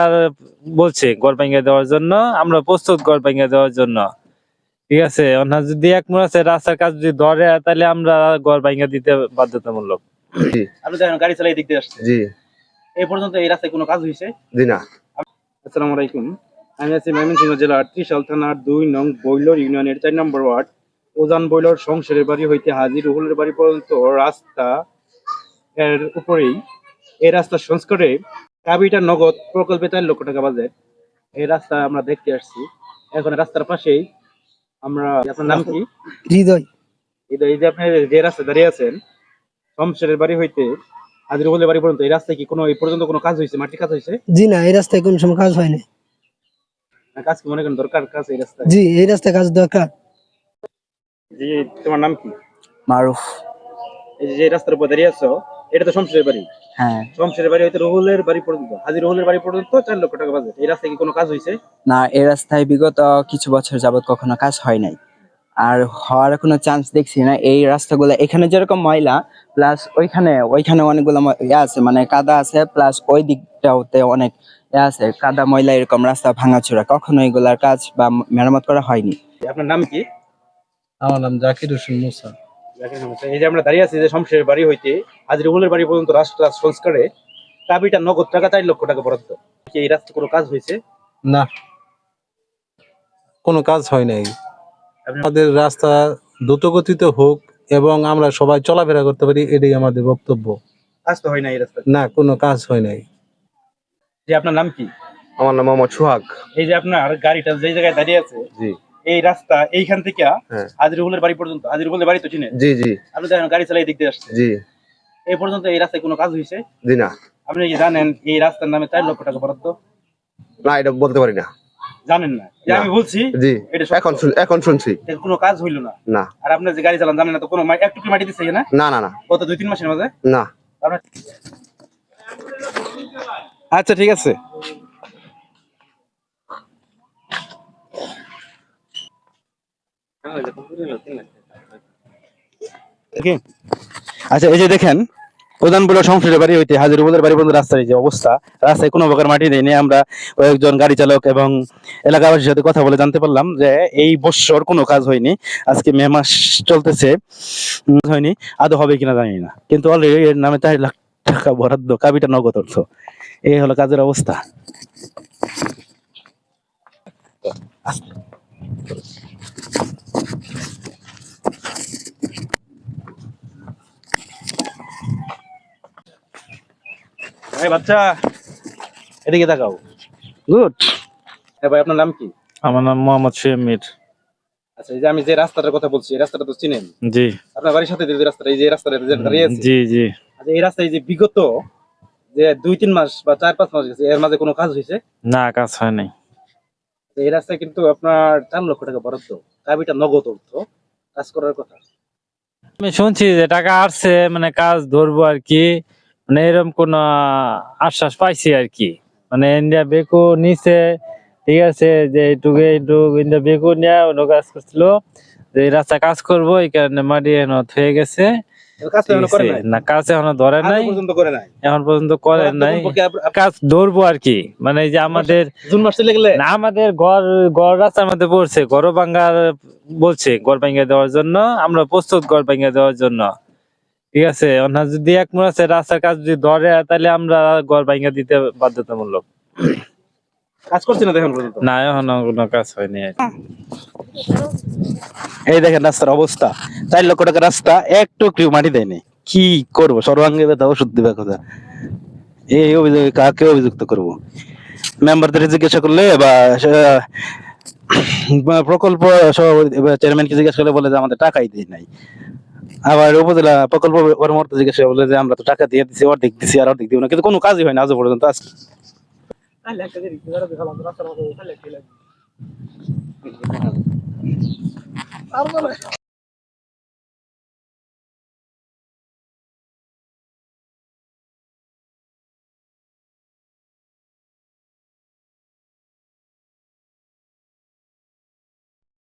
আর বলছে গড় ভাঙ্গা দেওয়ার জন্য আমরা প্রস্তুত গড় ভাঙ্গা দেওয়ার জন্য। ঠিক আছে? ওনার যদি এক মনে আছে রাস্তার কাজ যদি ধরে তাহলে আমরা গড় ভাঙ্গা দিতে বাধ্যতামূলক। আপনি দেখেন গাড়ি চালাই দিক দিয়ে আসছে। জি। এই পর্যন্ত এই রাস্তায় কোনো কাজ হয়েছে? জি না। আসসালামু আলাইকুম। আমি আছি ময়মনসিংহ জেলার ত্রিশাল থানার দুই নং বৈলর ইউনিয়নের চার নম্বর ওয়ার্ড ওজান বৈলর সংসারের বাড়ি হইতে হাজির রুহুলের বাড়ি পর্যন্ত রাস্তা এর উপরেই। এই রাস্তা সংস্কারে কাবিটা নগদ প্রকল্পে চার লক্ষ টাকা বাজেট এই রাস্তা আমরা দেখতে আসছি। এখন রাস্তার পাশেই আমরা আপনার নাম কি? হৃদয়। এই যে- এই যে আপনি যে রাস্তা দাঁড়িয়ে আছেন শমশেরের বাড়ি হইতে রুহুলের বাড়ি পর্যন্ত এই রাস্তায় কি কোনো এই পর্যন্ত কোনো কাজ হয়েছে মাটির কাজ হয়েছে জি না এই রাস্তায় কোন সময় কাজ হয় না না কাজ কি মনে করেন দরকার কাজ এই রাস্তায়? জি এই রাস্তায় কাজ দরকার। জি তোমার নাম কি? মারুফ। এই যে রাস্তার উপর দাঁড়িয়ে আছো এটা তো শমশেরের বাড়ি। হ্যাঁ। শমশেরের বাড়ি হইতে রুহুলের বাড়ি পর্যন্ত। হাজির রুহুলের বাড়ি পর্যন্ত চার লক্ষ টাকা বাজেট। এই রাস্তায় কি কোনো কাজ হয়েছে? না এই রাস্তায় বিগত কিছু বছর যাবত কখনো কাজ হয় নাই। আর হওয়ার কোনো চান্স দেখছি না। এই রাস্তাগুলো এখানে যেরকম ময়লা প্লাস ওইখানে ওইখানে অনেকগুলো ইয়ে আছে মানে কাদা আছে প্লাস ওই দিকটাতে অনেক ইয়ে আছে। কাদা ময়লা এরকম রাস্তা ভাঙাচোরা। কখনো এগুলার কাজ বা মেরামত করা হয়নি। আপনার নাম কি? আমার নাম জাকির হোসেন মুসা। এই যে আমরা দাঁড়িয়ে আছি যে শমশেরের বাড়ি হইতে বাড়ি পর্যন্ত রাস্তা সংস্কারে কাবিটা নগদ টাকা চার লক্ষ টাকা বরাদ্দ। এই রাস্তা কোনো কাজ হয়েছে? না। কোনো কাজ হয় নাই। আমাদের রাস্তা দ্রুত গতিতে হোক এবং আমরা সবাই চলাফেরা করতে পারি এটাই আমাদের বক্তব্য। কাজ তো হয় না এই রাস্তা না কোনো কাজ হয় নাই। যে আপনার নাম কি? আমার নাম মোহাম্মদ সোহাগ। এই যে আপনার গাড়িটা যে জায়গায় দাঁড়িয়ে আছে জি। এই রাস্তা এইখান থেকে হ্যাঁ। হাজির রুহুলের বাড়ি পর্যন্ত। হাজির রুহুলের বাড়ি তো চিনেন জি জি। আপনি দেখেন গাড়ি চালাই দেখতে আসছে জি। এই পর্যন্ত এই রাস্তায় কোনো কাজ হয়েছে জি না। আপনি কি জানেন এই রাস্তার নামে চার লক্ষ টাকা বরাদ্দ? না এটা বলতে পারি না। জানেন না। যে আমি বলছি জি। এটা এখন শুন- এখন শুনছি। কোনো কাজ হইল না। না। আর আপনি যে গাড়ি চালান জানেন না তো কোনো একটু মাটি দিচ্ছে না? না না না। গত দুই তিন মাসের মাঝে? না। আচ্ছা ঠিক আছে। আচ্ছা এই যে দেখেন, প্রধান বলে সংসদের বাড়ি হইতে হাজির উপদের বাড়ি পর্যন্ত রাস্তার যে অবস্থা, রাস্তায় কোনো প্রকার মাটি নেই। আমরা কয়েকজন গাড়ি চালক এবং এলাকাবাসীর সাথে কথা বলে জানতে পারলাম যে এই বৎসর কোনো কাজ হয়নি। আজকে মে মাস চলতেছে হয়নি। আদৌ হবে কিনা জানি না। কিন্তু অলরেডি এর নামে চার লাখ টাকা বরাদ্দ, কাবিটা নগদ অর্থ। এই হলো কাজের অবস্থা। এই বাচ্চা এদিকে তাকাও। গুড। ভাই আপনার নাম কি? আমার নাম মোহাম্মদ মির। আচ্ছা এই যে আমি যে রাস্তাটার কথা বলছি এই রাস্তাটা তো চিনেন? জি। আপনার বাড়ির সাথে যে রাস্তাটা এই যে রাস্তাটা যে দাঁড়িয়ে আছে জি জি। আচ্ছা এই রাস্তায় যে বিগত যে দুই তিন মাস বা চার পাঁচ মাস গেছে এর মাঝে কোনো কাজ হয়েছে? না কাজ হয় নাই। এই রাস্তায় কিন্তু আপনার চার লক্ষ টাকা বরাদ্দ। কাবিটা নগদ অর্থ। কাজ করার কথা। আমি শুনছি যে টাকা আসছে মানে কাজ ধরবো আর কি। মানে এরকম কোন আশ্বাস পাইছি আর কি। মানে ইন্ডিয়া বেকু নিছে ঠিক আছে যে এইটুকু এইটুকু ইন্ডিয়া বেকু নিয়ে অন্য কাজ করছিল যে রাস্তা কাজ করব এই কারণে মাটি এখনও হয়ে গেছে। না কাজ এখনও ধরে নাই। এখন পর্যন্ত করে নাই। কাজ ধরবো আর কি। মানে যে আমাদের জুন মাস চলে গেলে আমাদের ঘর ঘর রাস্তার মধ্যে পড়ছে ঘর ভাঙ্গার বলছে ঘর ভাঙ্গা দেওয়ার জন্য আমরা প্রস্তুত ঘর ভাঙ্গা দেওয়ার জন্য। ঠিক আছে ওনার যদি এক মনে আছে রাস্তার কাজ যদি ধরে তাহলে আমরা ঘর ভাঙ্গা দিতে বাধ্যতামূলক। কাজ করছে না পর্যন্ত? না এখনও কোনো কাজ হয়নি এই দেখেন রাস্তার অবস্থা চার লক্ষ টাকা রাস্তা একটু কেউ মাটি দেয়নি। কি করব? সর্বাঙ্গে ব্যথা ওষুধ দিবে কথা এই অভিযোগ কাকে অভিযুক্ত করব? মেম্বারদের জিজ্ঞাসা করলে বা প্রকল্প চেয়ারম্যানকে জিজ্ঞাসা করলে বলে যে আমাদের টাকাই দেয় নাই। আবার উপজেলা প্রকল্প কর্মকর্তা জিজ্ঞাসা বলে যে আমরা তো টাকা দিয়ে দিছি অর্ধেক দিছি আর অর্ধেক দিব না। কিন্তু কোনো কাজই হয় না আজ পর্যন্ত। আজকে